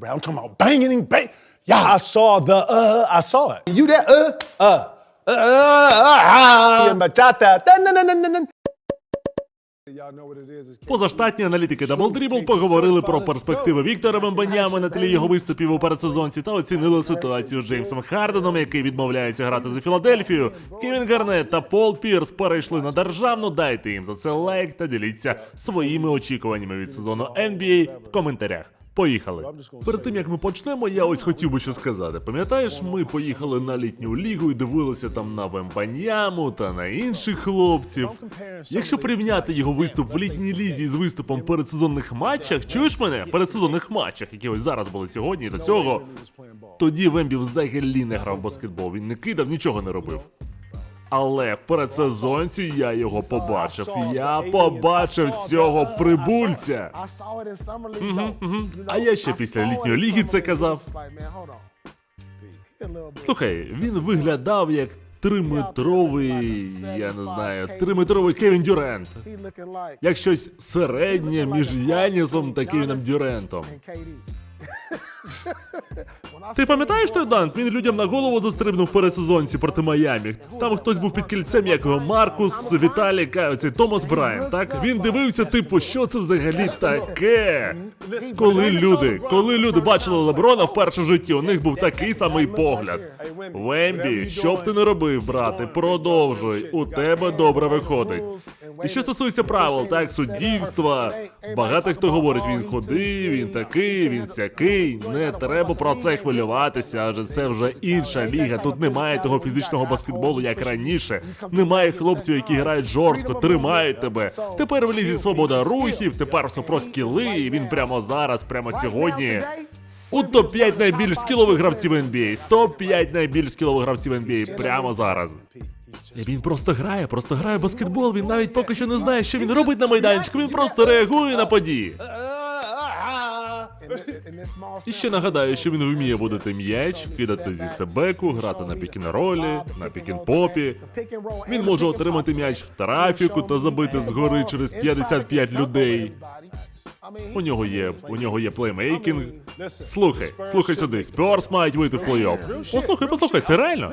I'm talking about banging and bang. Yeah, I saw the uh, I saw it. You that uh, uh, uh, uh, uh, bachata. It's Позаштатні аналітики Double Dribble поговорили про перспективи Віктора Вембанями на тлі його виступів у передсезонці та оцінили ситуацію з Джеймсом Харденом, який відмовляється грати за Філадельфію. Кевін Гарнет та Пол Пірс перейшли на державну. Дайте їм за це лайк та діліться своїми очікуваннями від сезону NBA в коментарях. Поїхали. Перед тим як ми почнемо, я ось хотів би що сказати. Пам'ятаєш, ми поїхали на літню лігу і дивилися там на Вембаняму та на інших хлопців. Якщо порівняти його виступ в літній лізі з виступом передсезонних матчах, чуєш мене? Передсезонних матчах, які ось зараз були сьогодні і до цього, тоді Вембі взагалі не грав в баскетбол. Він не кидав, нічого не робив. Але в передсезонці я його побачив. Я побачив цього прибульця. А я ще після літньої ліги це казав. Слухай, він виглядав як триметровий, я не знаю, триметровий Кевін Дюрент. Як щось середнє між Янісом та Кевіном Дюрентом. Ти пам'ятаєш той данк? Він людям на голову застрибнув перед сезонці проти Майамі. Там хтось був під кільцем, як Маркус, Віталік, а оцей Томас Брайан. Так він дивився, типу, що це взагалі таке? Коли люди, коли люди бачили Леброна вперше в житті, у них був такий самий погляд. Вембі, що б ти не робив, брате, продовжуй. У тебе добре виходить. І що стосується правил, так, суддівства, багато хто говорить, він ходив, він такий, він сякий. Не треба про це хвилюватися, адже це вже інша ліга. Тут немає того фізичного баскетболу, як раніше. Немає хлопців, які грають жорстко, тримають тебе. Тепер в лізі свобода рухів, тепер все про скіли, і він прямо зараз, прямо сьогодні. У топ-5 найбільш скілових гравців NBA. Топ-5 найбільш скілових гравців NBA прямо зараз. Він просто грає, просто грає баскетбол. Він навіть поки що не знає, що він робить на майданчику. Він просто реагує на події. І ще нагадаю, що він вміє водити м'яч, кидати зі стебеку, грати на пікін-ролі, на пікін-попі. Він може отримати м'яч в трафіку та забити згори через 55 людей. У нього є, у нього є плеймейкінг. Слухай, слухай сюди, Спьорс мають вийти в плей-офф. Послухай, послухай, це реально.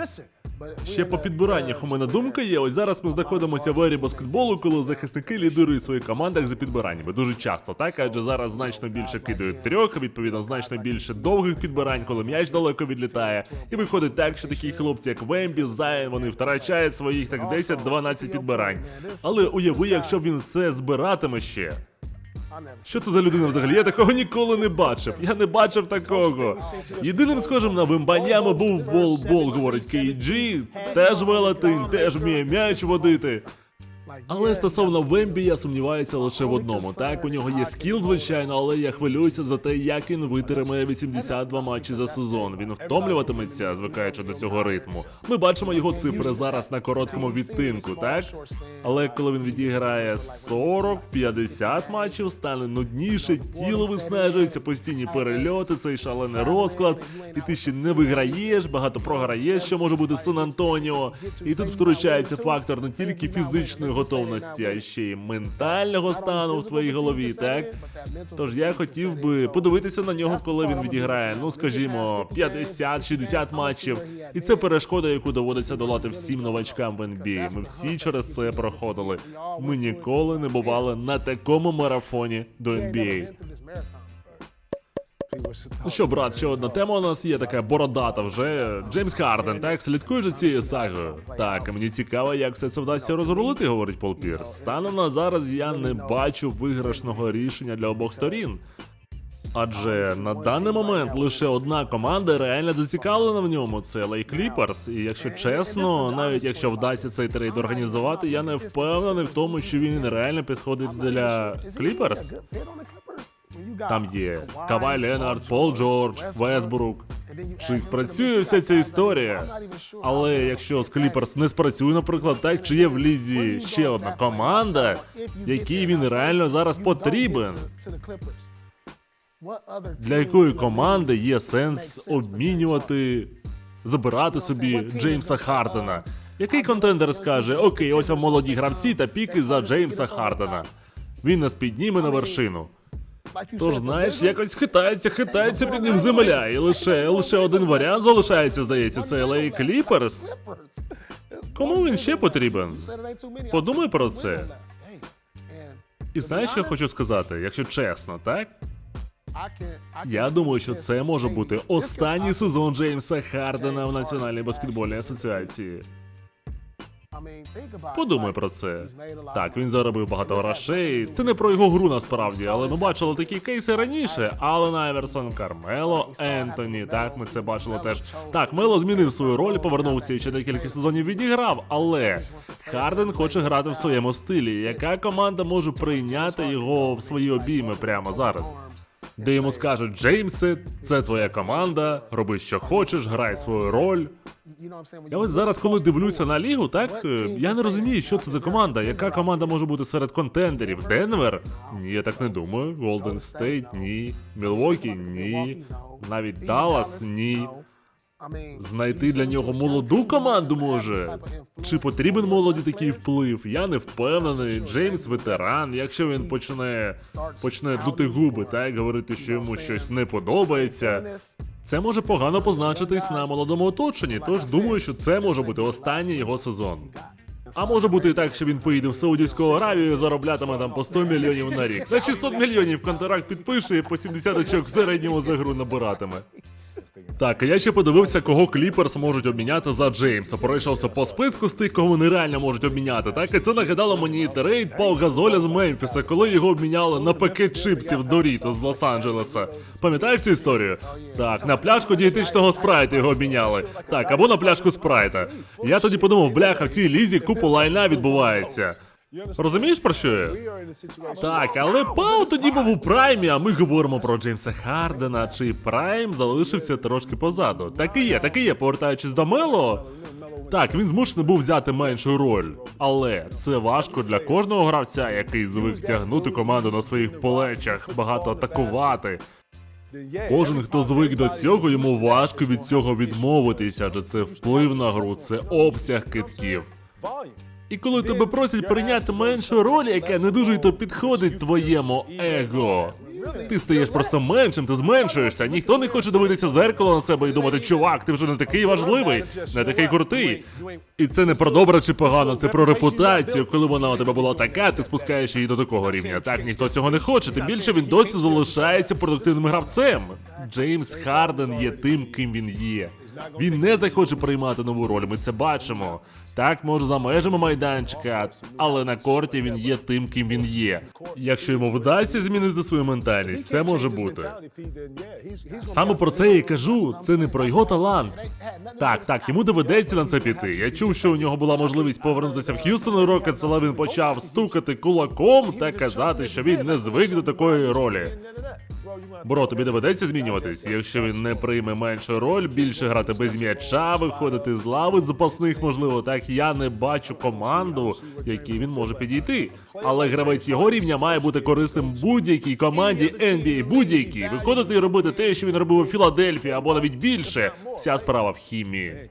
Ще по підбираннях у мене думка є. Ось зараз ми знаходимося в ері баскетболу, коли захисники лідирують своїх командах за підбираннями. Дуже часто, так? Адже зараз значно більше кидають трьох, відповідно, значно більше довгих підбирань, коли м'яч далеко відлітає. І виходить так, що такі хлопці, як Вембі, Зайн, вони втрачають своїх так 10-12 підбирань. Але уяви, якщо він все збиратиме ще. Що це за людина взагалі? Я такого ніколи не бачив. Я не бачив такого. Єдиним схожим на вимбаннями був бол-бол, говорить Кейджі. Теж велетень, теж вміє м'яч водити. Але стосовно Вембі, я сумніваюся лише в одному. Так, у нього є скіл, звичайно, але я хвилююся за те, як він витримає 82 матчі за сезон. Він втомлюватиметься, звикаючи до цього ритму. Ми бачимо його цифри зараз на короткому відтинку, так? Але коли він відіграє 40-50 матчів, стане нудніше, тіло виснажується, постійні перельоти, цей шалений розклад, і ти ще не виграєш, багато програєш, що може бути Сан Антоніо. І тут втручається фактор не тільки фізичної готовності, а ще й ментального стану в твоїй голові, так? Тож я хотів би подивитися на нього, коли він відіграє, ну скажімо, 50-60 матчів. І це перешкода, яку доводиться долати всім новачкам в NBA. Ми всі через це проходили. Ми ніколи не бували на такому марафоні до NBA. Ну що, брат, ще одна тема у нас є така бородата вже. Джеймс Харден, так, слідкуєш за цією сагою? Так, мені цікаво, як все це вдасться розрулити, говорить Пол Пірс. Станом на зараз я не бачу виграшного рішення для обох сторін. Адже на даний момент лише одна команда реально зацікавлена в ньому. Це LA Clippers. І якщо чесно, навіть якщо вдасться цей трейд організувати, я не впевнений в тому, що він реально підходить для Clippers. Там є Кавай Ленард, Пол Джордж, Весбрук. Чи спрацює вся ця історія? Але якщо з Кліперс не спрацює, наприклад, так чи є в лізі ще одна команда, якій він реально зараз потрібен? Для якої команди є сенс обмінювати, забирати собі Джеймса Хардена? Який контендер скаже: Окей, ось вам молоді гравці та піки за Джеймса Хардена. Він нас підніме на вершину. Тож, знаєш, якось хитається, хитається під ним земля. І лише лише один варіант залишається, здається, це LA Clippers. Кому він ще потрібен? Подумай про це. І знаєш, що я хочу сказати, якщо чесно, так? Я думаю, що це може бути останній сезон Джеймса Хардена в Національній баскетбольній асоціації. Подумай про це. Так, він заробив багато грошей. Це не про його гру насправді, але ми бачили такі кейси раніше. Ален Айверсон, Кармело, Ентоні. Так, ми це бачили теж. Так, Мело змінив свою роль, повернувся і ще декілька сезонів відіграв. Але Харден хоче грати в своєму стилі. Яка команда може прийняти його в свої обійми прямо зараз? Де йому скажуть, Джеймсе, це твоя команда, роби що хочеш, грай свою роль. Я ось зараз, коли дивлюся на лігу, так е, я не розумію, що це за команда. Яка команда може бути серед контендерів? Денвер? Ні, я так не думаю. Голден Стейт? Ні. Мілвокі? Ні. Навіть Даллас? Ні. Знайти для нього молоду команду може. Чи потрібен молоді такий вплив? Я не впевнений. Джеймс ветеран. Якщо він почне почне дути губи, так говорити, що йому щось не подобається. Це може погано позначитись на молодому оточенні, тож думаю, що це може бути останній його сезон. А може бути і так, що він поїде в Саудівську Аравію і зароблятиме там по 100 мільйонів на рік. За 600 мільйонів контракт підпише і по 70 очок в середньому за гру набиратиме. Так, я ще подивився, кого Кліперс можуть обміняти за Джеймса. Пройшовся по списку з тих, кого вони реально можуть обміняти. Так, і це нагадало мені трейд Пау Газоля з Мемфіса, коли його обміняли на пакет чипсів Доріто з Лос-Анджелеса. Пам'ятаєш цю історію? Так, на пляшку дієтичного спрайту його обміняли. Так, або на пляшку спрайта. Я тоді подумав, бляха, в цій лізі купу лайна відбувається. Розумієш про що я? Так, але Пау тоді був у праймі, а ми говоримо про Джеймса Хардена, чий прайм залишився трошки позаду. Так і є, так і є, повертаючись до Мело. Так, він змушений був взяти меншу роль, але це важко для кожного гравця, який звик тягнути команду на своїх плечах, багато атакувати. Кожен, хто звик до цього, йому важко від цього відмовитися, адже це вплив на гру, це обсяг китків. І коли тебе просять прийняти меншу роль, яка не дуже то підходить твоєму его. Ти стаєш просто меншим, ти зменшуєшся. Ніхто не хоче дивитися в зеркало на себе і думати, чувак, ти вже не такий важливий, не такий крутий. І це не про добре чи погано, це про репутацію. Коли вона у тебе була така, ти спускаєш її до такого рівня. Так ніхто цього не хоче. Тим більше він досі залишається продуктивним гравцем. Джеймс Харден є тим, ким він є. Він не захоче приймати нову роль. Ми це бачимо. Так, може, за межами майданчика, але на корті він є тим, ким він є. Якщо йому вдасться змінити свою ментальність, це може бути. Саме про це я кажу. Це не про його талант. Так, так, йому доведеться на це піти. Я чув, що у нього була можливість повернутися в Х'юстон Рокетс, але він почав стукати кулаком та казати, що він не звик до такої ролі. Бро, тобі доведеться змінюватись. Якщо він не прийме меншу роль, більше грати без м'яча, виходити з лави запасних, можливо, так я не бачу команду, якій він може підійти. Але гравець його рівня має бути корисним будь-якій команді NBA, будь-якій. Виходити і робити те, що він робив у Філадельфії, або навіть більше. Вся справа в хімії.